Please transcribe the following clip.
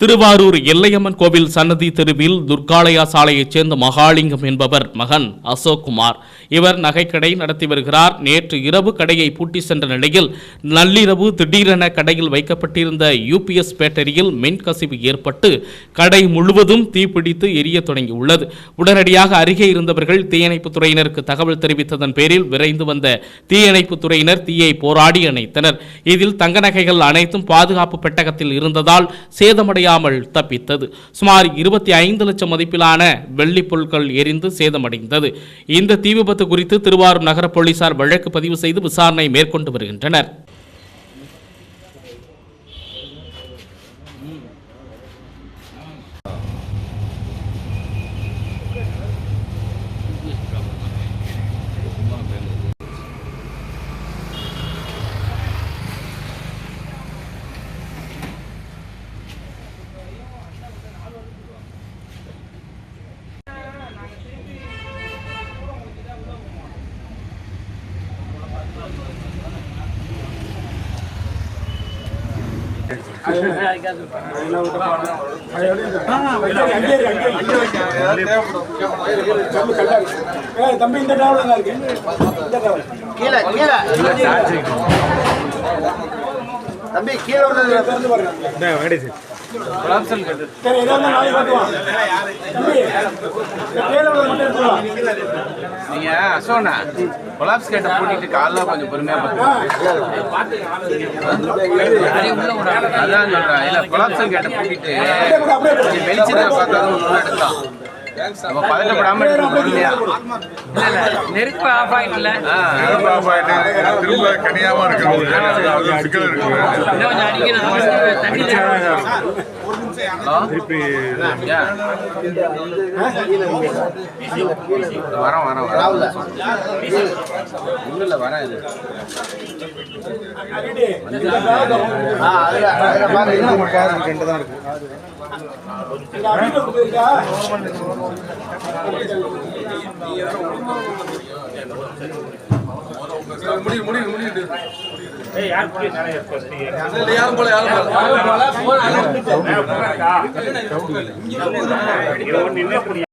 திருவாரூர் எல்லையம்மன் கோவில் சன்னதி தெருவில் துர்காலயா சாலையைச் சேர்ந்த மகாலிங்கம் என்பவர் மகன் அசோக் குமார் இவர் நகைக்கடை நடத்தி வருகிறார். நேற்று இரவு கடையை பூட்டி சென்ற நிலையில் நள்ளிரவு திடீரென கடையில் வைக்கப்பட்டிருந்த யூபிஎஸ் பேட்டரியில் மின்கசிவு ஏற்பட்டு கடை முழுவதும் தீப்பிடித்து எரிய தொடங்கியுள்ளது. உடனடியாக அருகே இருந்தவர்கள் தீயணைப்புத் துறையினருக்கு தகவல் தெரிவித்ததன் பேரில் விரைந்து வந்த தீயணைப்புத் துறையினர் தீயை போராடி அணைத்தனர். இதில் தங்க நகைகள் அனைத்தும் பாதுகாப்பு பெட்டகத்தில் இருந்ததால் சேதமடைய சேதமடையாமல் தப்பித்தது. சுமார் இருபத்தி ஐந்து லட்சம் மதிப்பிலான வெள்ளி பொருட்கள் எரிந்து சேதமடைந்தது. இந்த தீ விபத்து குறித்து திருவாரூர் நகர போலீசார் வழக்கு பதிவு செய்து விசாரணை மேற்கொண்டு வருகின்றனர். தம்பி இந்த டவல் தான் இருக்கு இந்த டவல் கீழே கீழே தம்பி கீழே திறந்து பாருங்க சரி எதா இருந்தாலும் நாளைக்கு வா. நீங்க அசோனா கொலாப்ஸ் கேட்ட பூட்டிட்டு காலைல கொஞ்சம் பொறுமையா பாத்துக்கோங்க அதான் சொல்றேன். இல்ல கொலாப்ஸ் கேட்ட பூட்டிட்டு வெளிச்சத்தை பார்த்தா தான் ஒன்று எடுத்தான் பதட்டப்படாம நெருப்பு ஆஃப் ஆயிட்டுல. ஆ, திரும்ப கனியாம இருக்கிறவங்க அது சிக்கல் இருக்கு இன்னும் கொஞ்சம் அடிக்கிறது தண்ணி ஹலோ? ஏன்? வரேன் வரேன் வரேன் ஒன்றும் இல்லை வரேன்